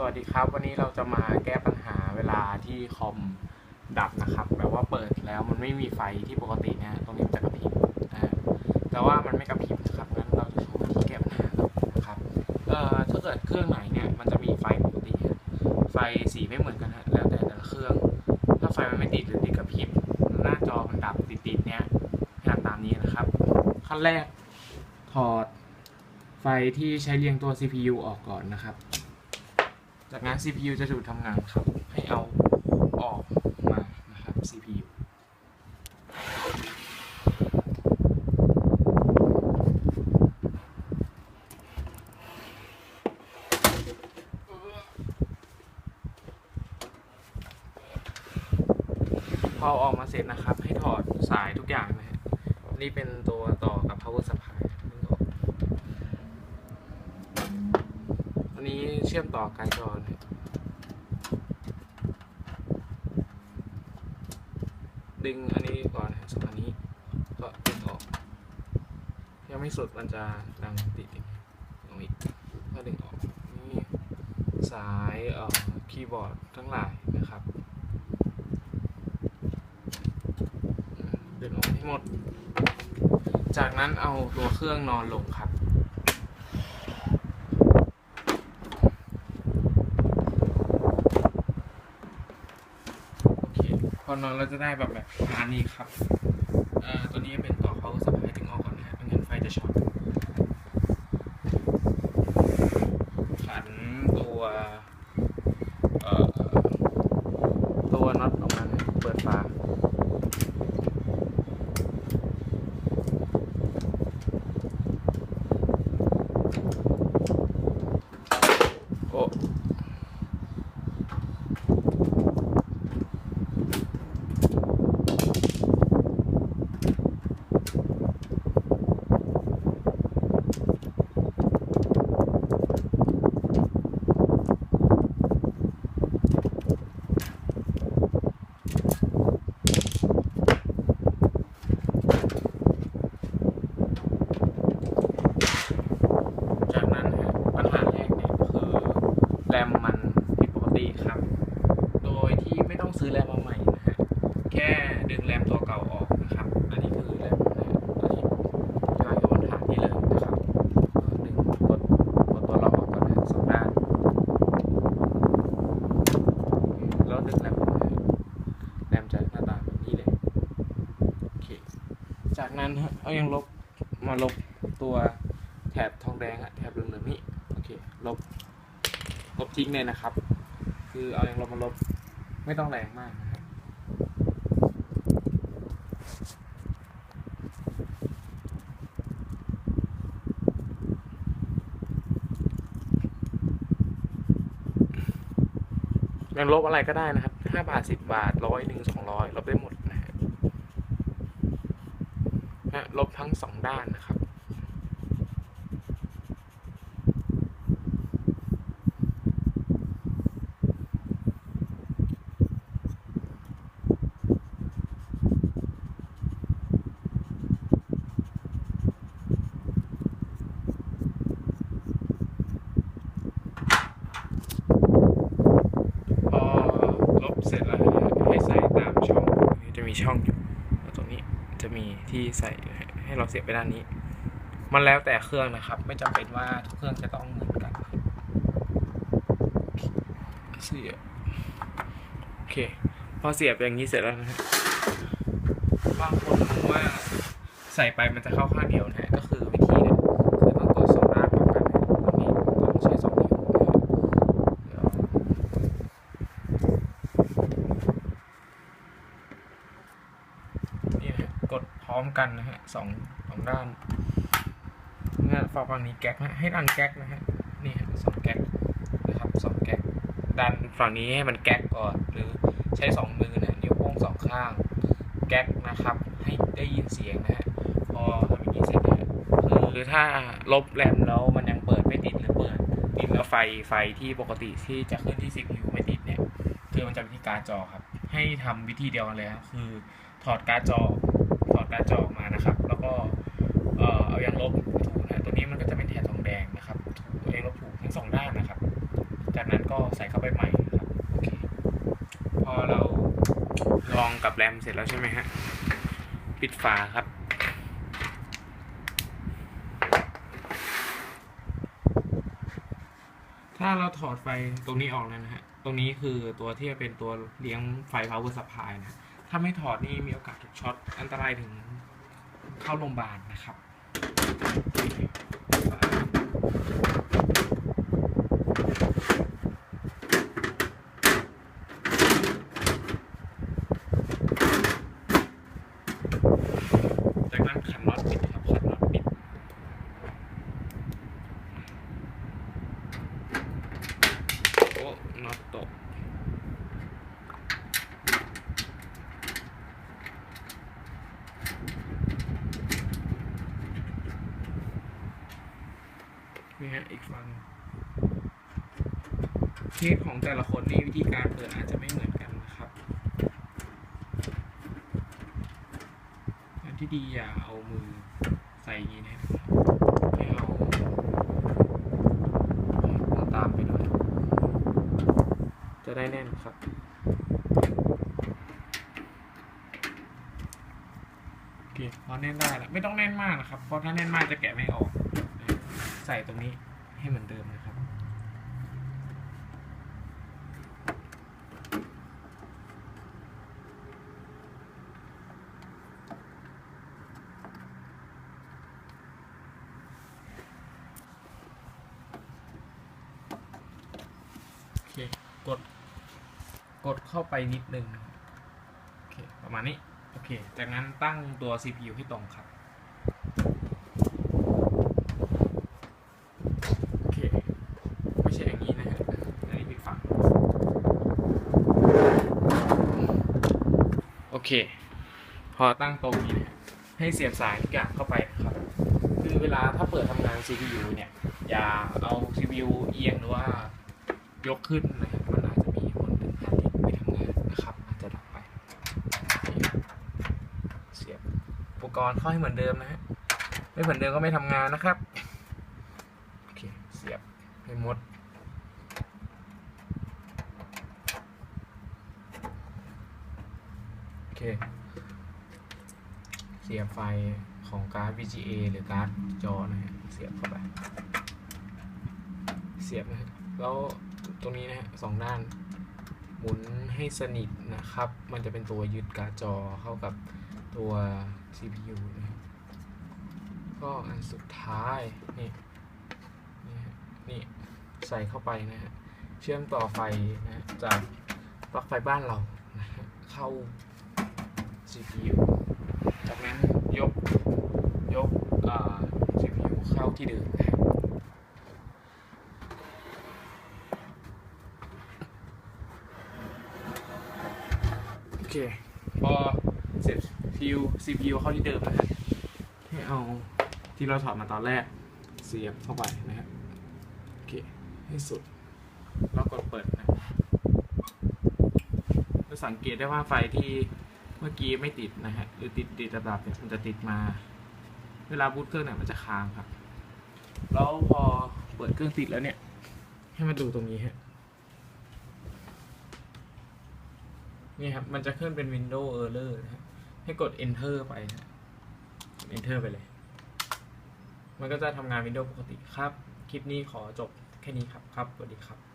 สวัสดีครับ วันนี้เราจะมาแก้ปัญหาเวลาที่คอมดับนะครับแบบว่าเปิดแล้วมันไม่มีไฟที่ปกติเนี่ยตรงนี้มันจะกระพริบนะแต่ว่ามันไม่กระพริบนะครับงั้นเราจะโชว์วิธีแก้ปัญหาครับนะครับเอ่อถ้าเกิดเครื่องไหนเนี่ยมันจะมีไฟปกติไฟสีไม่เหมือนกันฮะแล้วแต่แต่ละเครื่อง ถ้าไฟมันไม่ติดหรือติดกระพริบหน้าจอมันดับติดๆเนี่ยให้ทำตามนี้นะครับ ขั้นแรกถอดไฟที่ใช้เรียงตัว CPU ออกก่อนนะครับ จากนั้น CPU จะหยุดทำงานครับ ให้เอาออกมานะครับ CPU พอเอาออกมาเสร็จนะครับ ให้ถอดสายทุกอย่างนะฮะนี่เป็นตัวต่อกับ power supply ดึงออกอั นนี้เชื่อมต่อการจอนดึงอันนี้ก่อนสองอันนี้ก็ดึงออก ยังไม่สุดมันจะดังติดอีกตรงนี้ก็ดึงออกนี่สายเอ่อคีย์บอร์ดทั้งหลายนะครับดึงออกให้หมด จากนั้นเอาตัวเครื่องนอนลงครับ โอเค พอนอนเราจะได้แบบแบบประมาณนี้ครับเอ่อตัวนี้เป็นต่อเขาสะพายดึงออกก่อนนะฮะไม่งั้นไฟจะช็อต ขันตัว เอ่อ ตัวน็อตออกมานะเปิดฝา โอ้จากนั้นฮะปัญหาแรกเนี่ยคือแรมมันผิดปกติครับ โดยที่ ไม่ต้องซื้อแรมมาใหม่นะฮะแค่ดึงแรมตัวเก่าออกนะครับ อันนี้คือแรมนะฮะตัวที่วางอยู่บนฐานนี่เลยนะครับดึงกดกดตัวล็อกออกก่อนนะสองด้านแล้วดึงแรมออกแรมจะหน้าตาแบบนี้เลยโอเคจากนั้นฮะเอายังลบมาลบตัวแถบทองแดงอะแถบเหลืองๆนี่โอเคลบลบทิ้งเลยนะครับ คือเอายังลบมาลบ ไม่ต้องแรงมากนะครับยังลบอะไรก็ได้นะครับห้าบาทสิบบาทร้อยหนึ่งสองร้อยลบได้หมดนะฮะนะลบทั้งสองด้านนะครับ พอลบเสร็จแล้วนะฮะให้ใส่ตามช่องนี่จะมีช่องอยู่แล้วตรงนี้จะมี ที่ใส่ให้เราเสียบไปด้านนี้ มันแล้วแต่เครื่องนะครับ ไม่จำเป็นว่าทุกเครื่องจะต้องเหมือนกันเสียบโอเค พอเสียบอย่างนี้เสร็จแล้วนะฮะบางคนมองว่าใส่ไปมันจะเข้าข้างเดียวนะฮะก็คือวิธีเนี่ยคือต้องกดสองด้านพร้อมกันนะตรงนี้ต้องใช้สองนิ้วนะฮะเดี๋ยว นี่นะฮะกดพร้อม กันนะฮะสองสองด้านเนี่ยฝาฝั่งนี้แก๊กนะให้ดันแก๊กนะฮะนี่ฮะสองแก๊กนะครับสองแก๊กดันฝั่งนี้ให้มันแก๊กก่อนหรือใช้สองมือนะนิ้วโป้งสองข้างแก๊กนะครับ ให้ได้ยินเสียงนะฮะพอทำอย่างนี้เสร็จนะคือถ้าลบแรมแล้วมันยังเปิดไม่ติดหรือเปิดติดแล้วไฟไฟที่ปกติที่จะขึ้นที่ CPU ไม่ติดเนี่ย คือมันจะเป็นที่การ์ดจอครับ ให้ทำวิธีเดียวกันเลยครับคือถอดการ์ดจอถอ การ์ดจอออกมานะครับ แล้วก็เอ่อเอายางลบถูนะตัวนี้มันก็จะเป็นแถบทองแดงนะครับถูตัวเองลบถูทั้งสองด้านนะครับจจากนั้นก็ใส่เข้าไปใหม่ครับโอเคพอเราลองกับแรมเสร็จแล้วใช่ไหมฮะปิดฝาครับถ้าเราถอดไฟตรงนี้ออกแล้วนะฮะ ตรงนี้คือตัวที่จะเป็นตัวเลี้ยงไฟ power supply นะ ถ้าไม่ถอดนี่มีโอกาสถูกช็อตอันตรายถึงเข้าโรงพยาบาลนะครับ จากนั้นขันน็อตปิดครับขันน็อตปิด โอ้น็อตตก นี่ฮะอีกฝั่งเคของแต่ละคนนี่วิธีการเปิดอาจจะไม่เหมือนกันนะครับอันที่ดีอย่าเอามือใส่อย่างนี้นะให้เอาเอาตามไปด้วยจะได้แน่นครับโอเคพอแน่นได้แล้วไม่ต้องแน่นมากนะครับ เพราะถ้าแน่นมากจะแกะไม่ออก ใส่ตรงนี้ให้เหมือนเดิมนะครับ โอเค กด กดเข้าไปนิดนึงโอเค ประมาณนี้ โอเค จากนั้นตั้งตัว CPU ให้ตรงครับ โอเค ไม่ใช่อย่างนี้นะฮะอันนี้ผิดฝั่ง โอ เค พอตั้งตรงนี้นะฮะให้เสียบสายทุกอย่างเข้าไปครับ คือเวลาถ้าเปิดทำงาน CPU เนี่ย อย่าเอา CPU เอียงหรือว่ายกขึ้นนะครับมันอาจจะมีผลถึงการที่ไม่ทำงานนะครับ อาจจะดับไป เสียบอุปกรณ์เข้าให้เหมือนเดิมนะฮะไม่เหมือนเดิมก็ไม่ทำงานนะครับ โอเค เสียบให้หมด โอ เค เสียบไฟของการ์ด VGA หรือการ์ดจอนะฮะ เสียบเข้าไป เสียบนะฮะแล้วตรงนี้นะฮะสองด้าน หมุนให้สนิทนะครับ มันจะเป็นตัวยึดการ์ดจอเข้ากับตัว CPU นะฮะก็อันสุดท้าย นี่นี่นี่ใส่เข้าไปนะฮะ เชื่อมต่อไฟนะฮะจากปลั๊กไฟบ้านเรานะเข้า CPU จากนั้นยกยกอ่า CPU เข้าที่เดิมนะฮะโอเค พอเสร็จ CPU CPU เข้าที่เดิมนะฮะให้เอาที่เราถอดมาตอนแรกเสียบเข้าไปนะฮะโอเค ให้สุด แล้วกดเปิดนะจะสังเกตได้ว่าไฟที่ เมื่อกี้ไม่ติดนะฮะหรือติดติดระดับเนี่ยมันจะติดมา เวลาบูตเครื่องเนี่ยมันจะค้างครับ แล้วพอเปิดเครื่องติดแล้วเนี่ย ให้มาดูตรงนี้ฮะนี่ครับ มันจะขึ้นเป็น Windows Error นะฮะ ให้กด Enter ไปนะ Enter ไปเลย มันก็จะทำงาน Windows ปกติครับ คลิปนี้ขอจบแค่นี้ครับ ครับ สวัสดีครับ